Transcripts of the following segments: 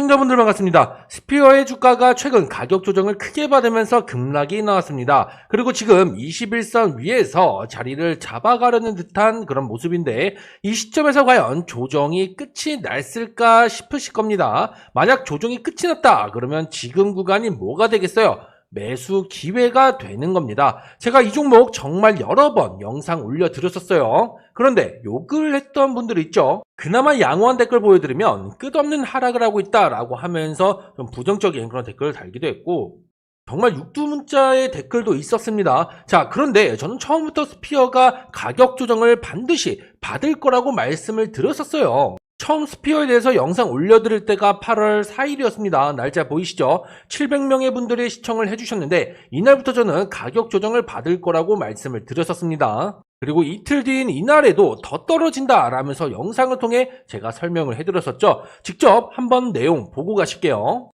시청자분들 반갑습니다. 스피어의 주가가 최근 가격 조정을 크게 받으면서 급락이 나왔습니다. 그리고 지금 21선 위에서 자리를 잡아가려는 듯한 그런 모습인데 이 시점에서 과연 조정이 끝이 났을까 싶으실 겁니다. 만약 조정이 끝이 났다 그러면 지금 구간이 뭐가 되겠어요? 매수 기회가 되는 겁니다. 제가 이 종목 정말 여러 번 영상 올려드렸었어요. 그런데 욕을 했던 분들 있죠. 그나마 양호한 댓글 보여드리면 끝없는 하락을 하고 있다라고 하면서 좀 부정적인 그런 댓글을 달기도 했고 정말 육두문자의 댓글도 있었습니다. 자, 그런데 저는 처음부터 스피어가 가격 조정을 반드시 받을 거라고 말씀을 드렸었어요. 처음 스피어에 대해서 영상 올려드릴 때가 8월 4일이었습니다. 날짜 보이시죠? 700명의 분들이 시청을 해주셨는데 이날부터 저는 가격 조정을 받을 거라고 말씀을 드렸었습니다. 그리고 이틀 뒤인 이날에도 더 떨어진다 라면서 영상을 통해 제가 설명을 해드렸었죠. 직접 한번 내용 보고 가실게요.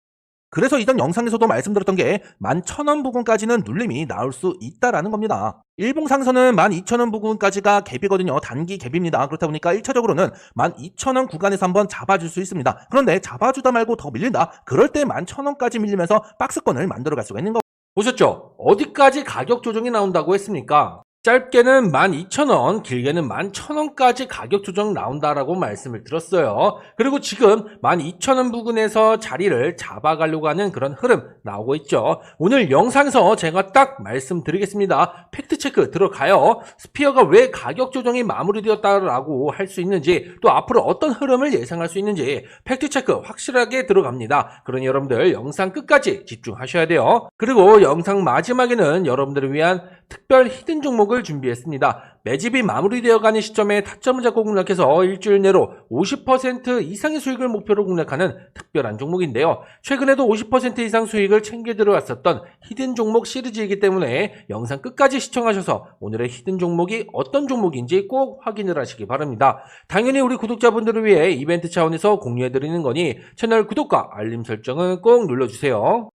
그래서 이전 영상에서도 말씀드렸던 게 11,000원 부근까지는 눌림이 나올 수 있다라는 겁니다. 일봉 상선은 12,000원 부근까지가 갭이거든요. 단기 갭입니다. 그렇다 보니까 1차적으로는 12,000원 구간에서 한번 잡아줄 수 있습니다. 그런데 잡아주다 말고 더 밀린다? 그럴 때 11,000원까지 밀리면서 박스권을 만들어갈 수가 있는 거. 보셨죠? 어디까지 가격 조정이 나온다고 했습니까? 짧게는 12,000원, 길게는 11,000원까지 가격 조정 나온다라고 말씀을 드렸어요. 그리고 지금 12,000원 부근에서 자리를 잡아가려고 하는 그런 흐름 나오고 있죠. 오늘 영상에서 제가 딱 말씀드리겠습니다. 팩트체크 들어가요. 스피어가 왜 가격 조정이 마무리되었다라고 할 수 있는지 또 앞으로 어떤 흐름을 예상할 수 있는지 팩트체크 확실하게 들어갑니다. 그러니 여러분들 영상 끝까지 집중하셔야 돼요. 그리고 영상 마지막에는 여러분들을 위한 특별 히든 종목을 준비했습니다. 매집이 마무리되어 가는 시점에 타점을 잡고 공략해서 일주일 내로 50% 이상의 수익을 목표로 공략하는 특별한 종목인데요. 최근에도 50% 이상 수익을 챙겨 들어왔었던 히든 종목 시리즈이기 때문에 영상 끝까지 시청하셔서 오늘의 히든 종목이 어떤 종목인지 꼭 확인을 하시기 바랍니다. 당연히 우리 구독자분들을 위해 이벤트 차원에서 공유해드리는 거니 채널 구독과 알림 설정은 꼭 눌러주세요.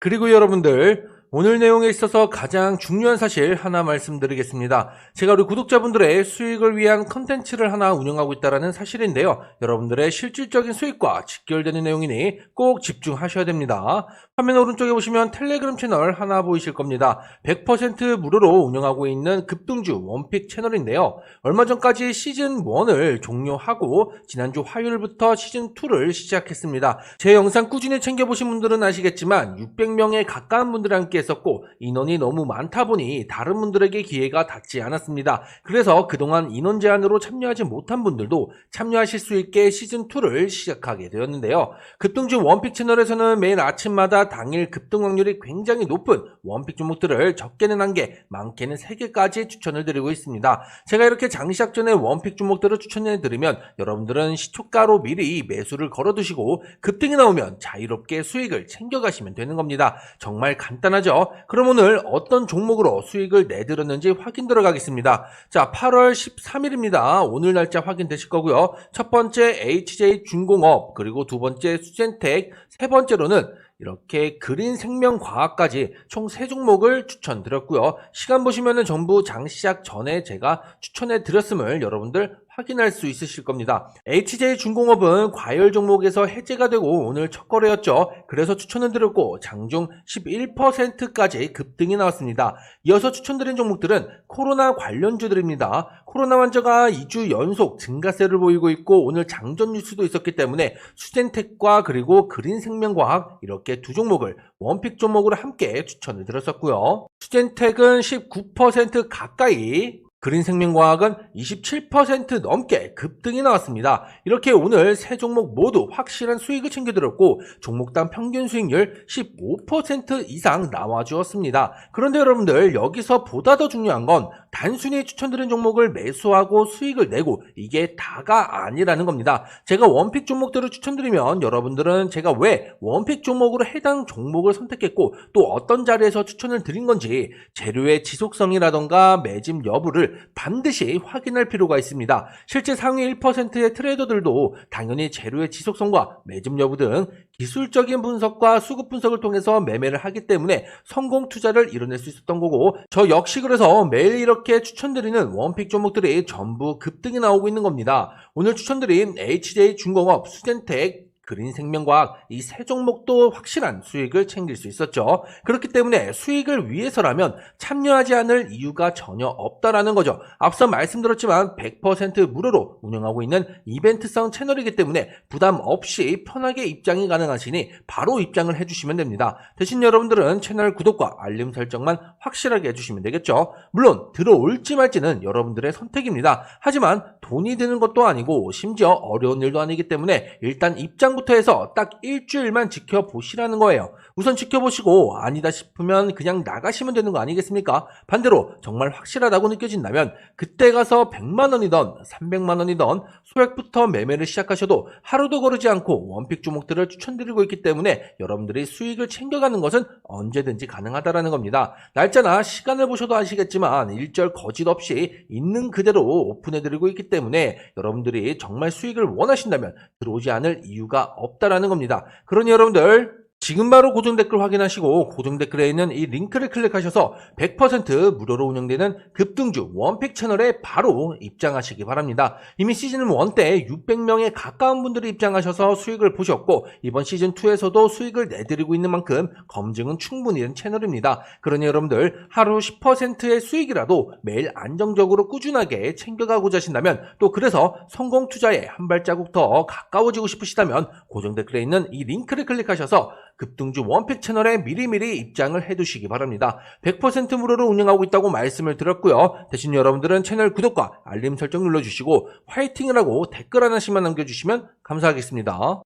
그리고 여러분들 오늘 내용에 있어서 가장 중요한 사실 하나 말씀드리겠습니다. 제가 우리 구독자분들의 수익을 위한 컨텐츠를 하나 운영하고 있다는 사실인데요. 여러분들의 실질적인 수익과 직결되는 내용이니 꼭 집중하셔야 됩니다. 화면 오른쪽에 보시면 텔레그램 채널 하나 보이실 겁니다. 100% 무료로 운영하고 있는 급등주 원픽 채널인데요. 얼마 전까지 시즌 1을 종료하고 지난주 화요일부터 시즌 2를 시작했습니다. 제 영상 꾸준히 챙겨보신 분들은 아시겠지만 600명에 가까운 분들과 함께 했었고 인원이 너무 많다 보니 다른 분들에게 기회가 닿지 않았습니다. 그래서 그동안 인원 제한으로 참여하지 못한 분들도 참여하실 수 있게 시즌 2를 시작하게 되었는데요. 급등주 원픽 채널에서는 매일 아침마다 당일 급등 확률이 굉장히 높은 원픽 종목들을 적게는 1개, 많게는 3개까지 추천을 드리고 있습니다. 제가 이렇게 장시작 전에 원픽 종목들을 추천해 드리면 여러분들은 시초가로 미리 매수를 걸어 두시고 급등이 나오면 자유롭게 수익을 챙겨 가시면 되는 겁니다. 정말 간단하죠? 그럼 오늘 어떤 종목으로 수익을 내드렸는지 확인 들어가겠습니다. 자, 8월 13일입니다. 오늘 날짜 확인되실 거고요. 첫 번째 HJ 중공업, 그리고 두 번째 수젠텍, 세 번째로는 이렇게 그린 생명과학까지 총세 종목을 추천드렸고요. 시간 보시면은 전부 장 시작 전에 제가 추천해 드렸음을 여러분들 확인할 수 있으실 겁니다. HJ 중공업은 과열 종목에서 해제가 되고 오늘 첫 거래였죠. 그래서 추천을 드렸고 장중 11%까지 급등이 나왔습니다. 이어서 추천드린 종목들은 코로나 관련주들입니다. 코로나 환자가 2주 연속 증가세를 보이고 있고 오늘 장전 뉴스도 있었기 때문에 수젠텍과 그리고 그린생명과학 이렇게 두 종목을 원픽 종목으로 함께 추천을 드렸었고요. 수젠텍은 19% 가까이 그린생명과학은 27% 넘게 급등이 나왔습니다. 이렇게 오늘 세 종목 모두 확실한 수익을 챙겨들었고 종목당 평균 수익률 15% 이상 나와주었습니다. 그런데 여러분들 여기서 보다 더 중요한 건 단순히 추천드린 종목을 매수하고 수익을 내고 이게 다가 아니라는 겁니다. 제가 원픽 종목들을 추천드리면 여러분들은 제가 왜 원픽 종목으로 해당 종목을 선택했고 또 어떤 자리에서 추천을 드린 건지 재료의 지속성이라던가 매집 여부를 반드시 확인할 필요가 있습니다. 실제 상위 1%의 트레이더들도 당연히 재료의 지속성과 매집 여부 등 기술적인 분석과 수급 분석을 통해서 매매를 하기 때문에 성공 투자를 이뤄낼 수 있었던 거고 저 역시 그래서 매일 이렇게 추천드리는 원픽 종목들이 전부 급등이 나오고 있는 겁니다. 오늘 추천드린 HJ 중공업, 수젠텍, 그린 생명과학 이 세 종목도 확실한 수익을 챙길 수 있었죠. 그렇기 때문에 수익을 위해서라면 참여하지 않을 이유가 전혀 없다라는 거죠. 앞서 말씀드렸지만 100% 무료로 운영하고 있는 이벤트성 채널이기 때문에 부담 없이 편하게 입장이 가능하시니 바로 입장을 해주시면 됩니다. 대신 여러분들은 채널 구독과 알림 설정만 확실하게 해주시면 되겠죠. 물론 들어올지 말지는 여러분들의 선택입니다. 하지만 돈이 드는 것도 아니고 심지어 어려운 일도 아니기 때문에 일단 입장 부터 해서 딱 일주일만 지켜보시라는 거예요. 우선 지켜보시고 아니다 싶으면 그냥 나가시면 되는 거 아니겠습니까? 반대로 정말 확실하다고 느껴진다면 그때 가서 100만 원이던 300만 원이던 소액부터 매매를 시작하셔도 하루도 거르지 않고 원픽 종목들을 추천드리고 있기 때문에 여러분들이 수익을 챙겨가는 것은 언제든지 가능하다라는 겁니다. 날짜나 시간을 보셔도 아시겠지만 일절 거짓 없이 있는 그대로 오픈해드리고 있기 때문에 여러분들이 정말 수익을 원하신다면 들어오지 않을 이유가 없다라는 겁니다. 그러니 여러분들 지금 바로 고정 댓글 확인하시고 고정 댓글에 있는 이 링크를 클릭하셔서 100% 무료로 운영되는 급등주 원픽 채널에 바로 입장하시기 바랍니다. 이미 시즌 1 때 600명에 가까운 분들이 입장하셔서 수익을 보셨고 이번 시즌 2에서도 수익을 내드리고 있는 만큼 검증은 충분히 된 채널입니다. 그러니 여러분들 하루 10%의 수익이라도 매일 안정적으로 꾸준하게 챙겨가고자 하신다면 또 그래서 성공 투자에 한 발자국 더 가까워지고 싶으시다면 고정 댓글에 있는 이 링크를 클릭하셔서 급등주 원픽 채널에 미리미리 입장을 해두시기 바랍니다. 100% 무료로 운영하고 있다고 말씀을 드렸고요. 대신 여러분들은 채널 구독과 알림 설정 눌러주시고 화이팅이라고 댓글 하나씩만 남겨주시면 감사하겠습니다.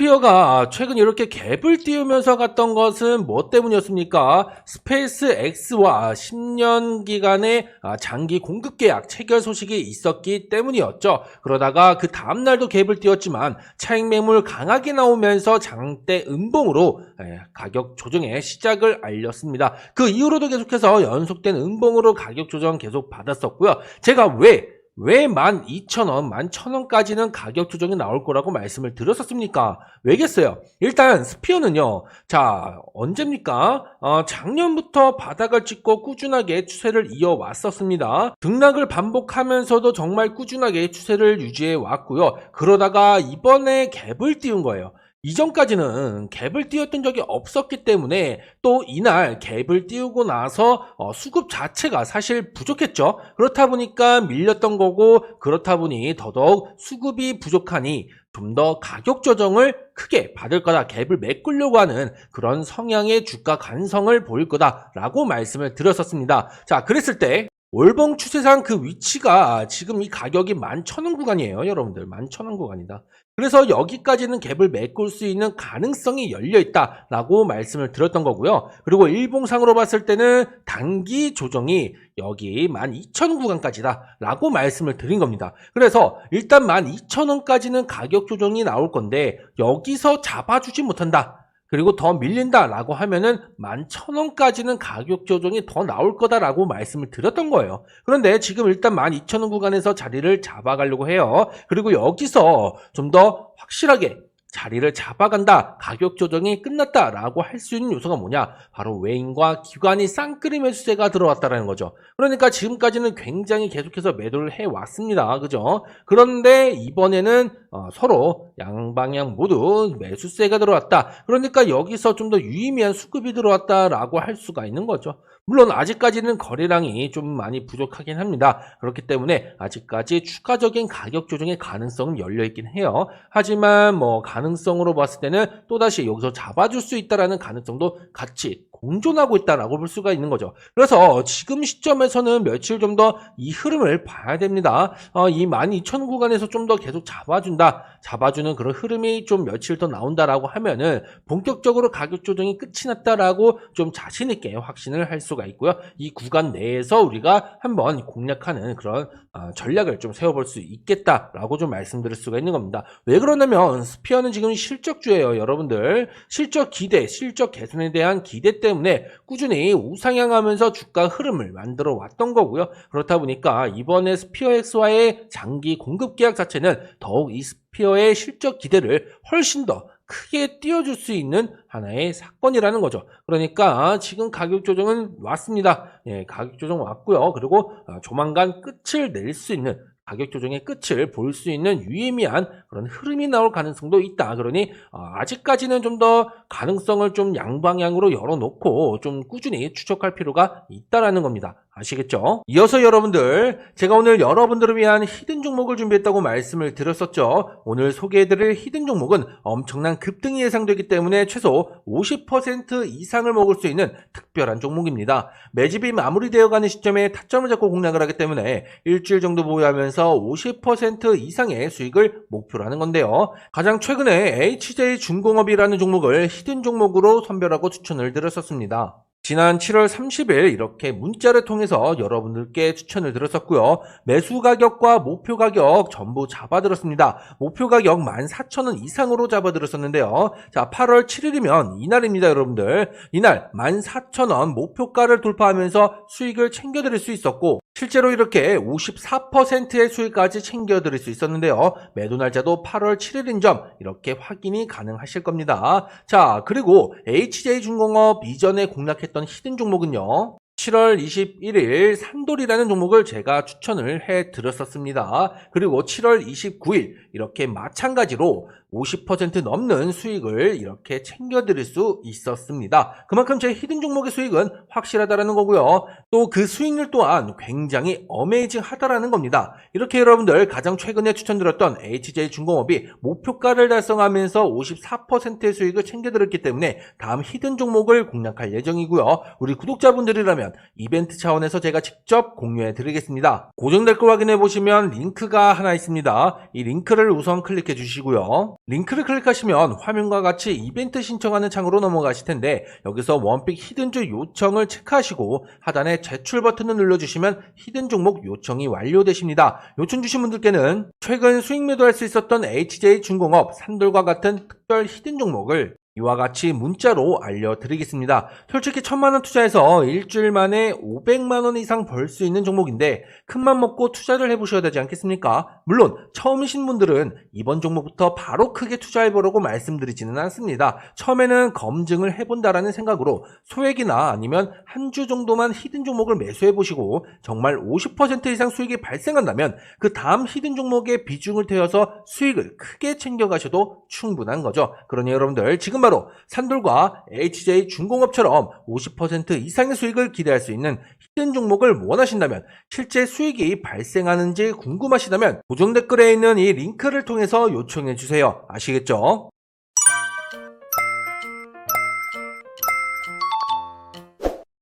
스피어가 최근 이렇게 갭을 띄우면서 갔던 것은 뭐 때문이었습니까? 스페이스 X와 10년 기간의 아, 장기 공급 계약 체결 소식이 있었기 때문이었죠. 그러다가 그 다음날도 갭을 띄웠지만 차익 매물 강하게 나오면서 장대 음봉으로 예, 가격 조정의 시작을 알렸습니다. 그 이후로도 계속해서 연속된 음봉으로 가격 조정 계속 받았었고요. 제가 왜 왜 12,000원, 11,000원까지는 가격 조정이 나올 거라고 말씀을 드렸었습니까? 왜겠어요? 일단 스피어는요. 자, 언제입니까? 어, 작년부터 바닥을 찍고 꾸준하게 추세를 이어왔었습니다. 등락을 반복하면서도 정말 꾸준하게 추세를 유지해 왔고요. 그러다가 이번에 갭을 띄운 거예요. 이전까지는 갭을 띄웠던 적이 없었기 때문에 또 이날 갭을 띄우고 나서 어, 수급 자체가 사실 부족했죠. 그렇다 보니까 밀렸던 거고 그렇다 보니 더더욱 수급이 부족하니 좀 더 가격 조정을 크게 받을 거다. 갭을 메꾸려고 하는 그런 성향의 주가 간성을 보일 거다라고 말씀을 드렸었습니다. 자, 그랬을 때 월봉 추세상 그 위치가 지금 이 가격이 11,000원 구간이에요, 여러분들. 11,000원 구간이다. 그래서 여기까지는 갭을 메꿀 수 있는 가능성이 열려 있다 라고 말씀을 드렸던 거고요. 그리고 일봉상으로 봤을 때는 단기 조정이 여기 12,000원 구간까지다 라고 말씀을 드린 겁니다. 그래서 일단 12,000원까지는 가격 조정이 나올 건데 여기서 잡아주지 못한다. 그리고 더 밀린다라고 하면은 11,000원까지는 가격 조정이 더 나올 거다라고 말씀을 드렸던 거예요. 그런데 지금 일단 12,000원 구간에서 자리를 잡아가려고 해요. 그리고 여기서 좀 더 확실하게 자리를 잡아간다. 가격 조정이 끝났다라고 할 수 있는 요소가 뭐냐? 바로 외인과 기관이 쌍끌이 매수세가 들어왔다라는 거죠. 그러니까 지금까지는 굉장히 계속해서 매도를 해 왔습니다. 그죠? 그런데 이번에는 어, 서로 양방향 모두 매수세가 들어왔다. 그러니까 여기서 좀 더 유의미한 수급이 들어왔다라고 할 수가 있는 거죠. 물론 아직까지는 거래량이 좀 많이 부족하긴 합니다. 그렇기 때문에 아직까지 추가적인 가격 조정의 가능성은 열려 있긴 해요. 하지만 뭐 가능성으로 봤을 때는 또다시 여기서 잡아줄 수 있다라는 가능성도 같이 공존하고 있다라고 볼 수가 있는 거죠. 그래서 지금 시점에서는 며칠 좀 더 이 흐름을 봐야 됩니다. 어, 이 12,000 구간에서 좀 더 계속 잡아준다, 잡아주는 그런 흐름이 좀 며칠 더 나온다라고 하면은 본격적으로 가격 조정이 끝이 났다라고 좀 자신 있게 확신을 할 수가 있고요. 이 구간 내에서 우리가 한번 공략하는 그런 어, 전략을 좀 세워볼 수 있겠다라고 좀 말씀드릴 수가 있는 겁니다. 왜 그러냐면 스피어는 지금 실적주예요, 여러분들. 실적 기대, 실적 개선에 대한 기대 때문에 때문에 꾸준히 우상향하면서 주가 흐름을 만들어 왔던 거고요. 그렇다 보니까 이번에 스피어X와의 장기 공급 계약 자체는 더욱 이 스피어의 실적 기대를 훨씬 더 크게 띄워줄 수 있는 하나의 사건이라는 거죠. 그러니까 지금 가격 조정은 왔습니다. 예, 가격 조정 왔고요. 그리고 아, 조만간 끝을 낼 수 있는 가격 조정의 끝을 볼 수 있는 유의미한 그런 흐름이 나올 가능성도 있다. 그러니 어, 아직까지는 좀 더 가능성을 좀 양방향으로 열어놓고 좀 꾸준히 추적할 필요가 있다라는 겁니다. 아시겠죠? 이어서 여러분들 제가 오늘 여러분들을 위한 히든 종목을 준비했다고 말씀을 드렸었죠. 오늘 소개해드릴 히든 종목은 엄청난 급등이 예상되기 때문에 최소 50% 이상을 먹을 수 있는 특별한 종목입니다. 매집이 마무리되어가는 시점에 타점을 잡고 공략을 하기 때문에 일주일 정도 보유하면서 50% 이상의 수익을 목표로 하는 건데요. 가장 최근에 HJ 중공업이라는 종목을 히든 종목으로 선별하고 추천을 드렸었습니다. 지난 7월 30일 이렇게 문자를 통해서 여러분들께 추천을 드렸었고요. 매수 가격과 목표 가격 전부 잡아들었습니다. 목표 가격 14,000원 이상으로 잡아들었었는데요. 자, 8월 7일이면 이날입니다, 여러분들. 이날 14,000원 목표가를 돌파하면서 수익을 챙겨드릴 수 있었고 실제로 이렇게 54%의 수익까지 챙겨드릴 수 있었는데요. 매도 날짜도 8월 7일인 점 이렇게 확인이 가능하실 겁니다. 자, 그리고 HJ중공업 이전에 공략했던 히든 종목은요. 7월 21일 산돌이라는 종목을 제가 추천을 해 드렸었습니다. 그리고 7월 29일 이렇게 마찬가지로 50% 넘는 수익을 이렇게 챙겨 드릴 수 있었습니다. 그만큼 제 히든 종목의 수익은 확실하다라는 거고요. 또 그 수익률 또한 굉장히 어메이징 하다라는 겁니다. 이렇게 여러분들 가장 최근에 추천드렸던 HJ중공업이 목표가를 달성하면서 54%의 수익을 챙겨 드렸기 때문에 다음 히든 종목을 공략할 예정이고요. 우리 구독자분들이라면 이벤트 차원에서 제가 직접 공유해 드리겠습니다. 고정 댓글 확인해 보시면 링크가 하나 있습니다. 이 링크를 우선 클릭해 주시고요. 링크를 클릭하시면 화면과 같이 이벤트 신청하는 창으로 넘어가실 텐데 여기서 원픽 히든주 요청을 체크하시고 하단에 제출 버튼을 눌러주시면 히든 종목 요청이 완료되십니다. 요청 주신 분들께는 최근 수익 매도할 수 있었던 HJ 중공업, 산돌과 같은 특별 히든 종목을 이와 같이 문자로 알려드리겠습니다. 솔직히 천만원 투자해서 일주일 만에 500만원 이상 벌 수 있는 종목인데 큰맘 먹고 투자를 해보셔야 되지 않겠습니까? 물론 처음이신 분들은 이번 종목부터 바로 크게 투자해보라고 말씀드리지는 않습니다. 처음에는 검증을 해본다라는 생각으로 소액이나 아니면 한 주 정도만 히든 종목을 매수해보시고 정말 50% 이상 수익이 발생한다면 그 다음 히든 종목에 비중을 태워서 수익을 크게 챙겨가셔도 충분한 거죠. 그러니 여러분들 지금 바로 산돌과 HJ 중공업처럼 50% 이상의 수익을 기대할 수 있는 히든 종목을 원하신다면 실제 수익이 발생하는지 궁금하시다면 고정 댓글에 있는 이 링크를 통해서 요청해 주세요. 아시겠죠?